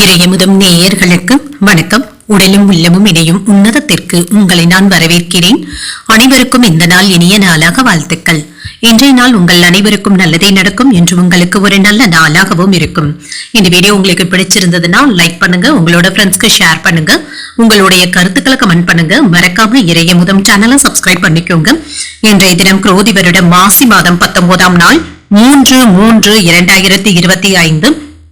இறையமுதம் நேயர்களுக்கு வணக்கம். உடலும் உள்ளமும் இணையும் உன்னதத்திற்கு உங்களை நான் வரவேற்கிறேன். அனைவருக்கும் இந்த நாள் இனிய நாளாக வாழ்த்துக்கள். இன்றைய நாள் உங்கள் அனைவருக்கும் நல்லதே நடக்கும் என்று உங்களுக்கு ஒரு நல்ல நாளாகவும் இருக்கும். இந்த வீடியோ உங்களுக்கு பிடிச்சிருந்ததுன்னா லைக் பண்ணுங்க உங்களோட ஃப்ரெண்ட்ஸ்க்கு ஷேர் பண்ணுங்க உங்களுடைய கருத்துக்களை கமெண்ட் பண்ணுங்க. மறக்காம இறையமுதம் சேனலை சப்ஸ்கிரைப் பண்ணிக்கோங்க. இன்றைய தினம் குரோதி வருட மாசி மாதம் பத்தொன்பதாம் நாள் மூன்று மூன்று இரண்டாயிரத்தி இருபத்தி ஐந்து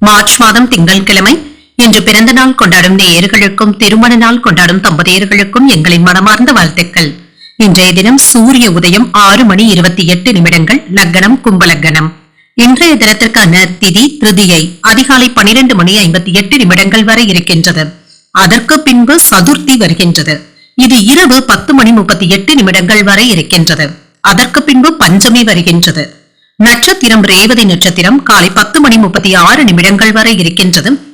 மார்ச் மாதம் திங்கட்கிழமை இன்று பிறந்த நாள் கொண்டாடும் நேயர்களுக்கும் திருமண நாள் கொண்டாடும் தம்பதியர்களுக்கும் எங்களின் மனமார்ந்த வாழ்த்துக்கள். இன்றைய தினம் சூரிய உதயம் ஆறு மணி இருபத்தி எட்டு நிமிடங்கள் லக்னம் கும்பலக்னம் இன்றைய தினத்திற்கான திதி திருதியை அதிகாலை பனிரெண்டு மணி ஐம்பத்தி எட்டு நிமிடங்கள் வரை இருக்கின்றது. அதற்கு பின்பு சதுர்த்தி வருகின்றது. இது இரவு பத்து மணி முப்பத்தி எட்டு நிமிடங்கள் வரை இருக்கின்றது. அதற்கு பின்பு பஞ்சமி வருகின்றது. நட்சத்திரம் ரேவதி நட்சத்திரம் காலை பத்து மணி முப்பத்தி ஆறு நிமிடங்கள் வரை இருக்கின்றது.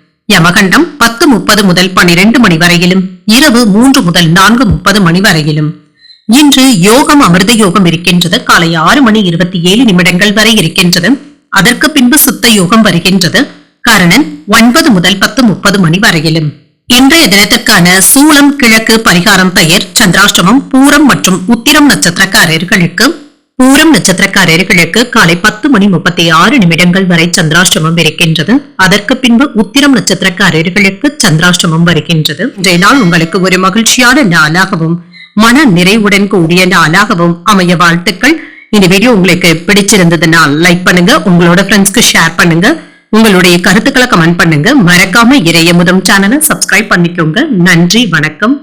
யமகண்டம் பத்து முப்பது முதல் பனிரெண்டு மணி வரையிலும் இரவு மூன்று முதல் நான்கு முப்பது மணி வரையிலும். இன்று யோகம் அமிர்த யோகம் இருக்கின்றது. காலை ஆறு மணி இருபத்தி ஏழு நிமிடங்கள் வரை இருக்கின்றது. அதற்கு பின்பு சுத்த யோகம் வருகின்றது. கரணன் ஒன்பது முதல் பத்து முப்பது மணி வரையிலும். இன்றைய தினத்திற்கான சூளம் கிழக்கு பரிகாரம் பெயர் சந்திராஷ்டமம் பூரம் மற்றும் உத்திரம் நட்சத்திரக்காரர்களுக்கு பூரம் நட்சத்திரக்காரர்களுக்கு காலை பத்து மணி முப்பத்தி ஆறு நிமிடங்கள் வரை சந்திராஷ்டமம் இருக்கின்றது. அதற்கு பின்பு உத்திரம் நட்சத்திரக்காரர்களுக்கு சந்திராஷ்டமம் வருகின்றது. இன்றைய நாள் உங்களுக்கு ஒரு மகிழ்ச்சியான நாளாகவும் மன நிறைவுடன் கூடிய நாளாகவும் அமைய வாழ்த்துக்கள். இந்த வீடியோ உங்களுக்கு பிடிச்சிருந்ததுனால் லைக் பண்ணுங்க உங்களோட ஃப்ரெண்ட்ஸ்க்கு ஷேர் பண்ணுங்க. உங்களுடைய கருத்துக்களை கமெண்ட் பண்ணுங்க. மறக்காம இறைய முதம் சேனலை சப்ஸ்கிரைப் பண்ணிக்கோங்க. நன்றி வணக்கம்.